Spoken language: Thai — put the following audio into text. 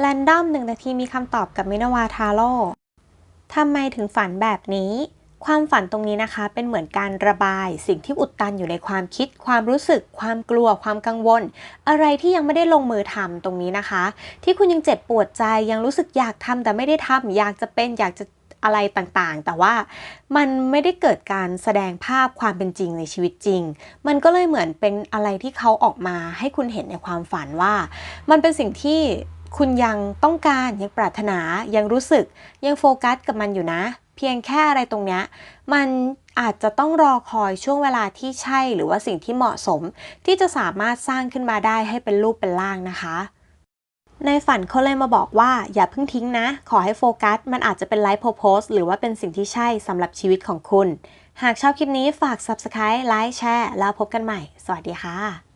แรนดอมหนึ่งนาทีมีคำตอบกับมินาวาทาโร่ทำไมถึงฝันแบบนี้ ความฝันตรงนี้นะคะ เป็นเหมือนการระบาย สิ่งที่อุดตันอยู่ในความคิด ความรู้สึก ความกลัว ความกังวล อะไรที่ยังไม่ได้ลงมือทำตรงนี้นะคะ ที่คุณยังเจ็บปวดใจยังรู้สึกอยากทำแต่ไม่ได้ทำอยากจะเป็นอยากจะอะไรต่างๆ แต่ว่ามันไม่ได้เกิดการแสดงภาพความเป็นจริงในชีวิตจริง มันก็เลยเหมือนเป็นอะไรที่เขาออกมาให้คุณเห็นในความฝันว่า มันเป็นสิ่งที่ คุณยังต้องการยังปรารถนายังรู้สึก ยังโฟกัสกับมันอยู่นะ เพียงแค่อะไรตรงเนี้ยมันอาจจะต้องรอคอยช่วงเวลาที่ใช่หรือว่าสิ่งที่เหมาะสม ที่จะสามารถสร้างขึ้นมาได้ให้เป็นรูปเป็นร่างนะคะ ในฝันเขาเลยมาบอกว่าอย่าเพิ่งทิ้งนะ ขอให้โฟกัส มันอาจจะเป็นไลฟ์โพโพสหรือว่าเป็นสิ่งที่ใช่สำหรับชีวิตของคุณ หากชอบคลิปนี้ฝาก Subscribe ไลค์แชร์แล้วพบกันใหม่ สวัสดีค่ะ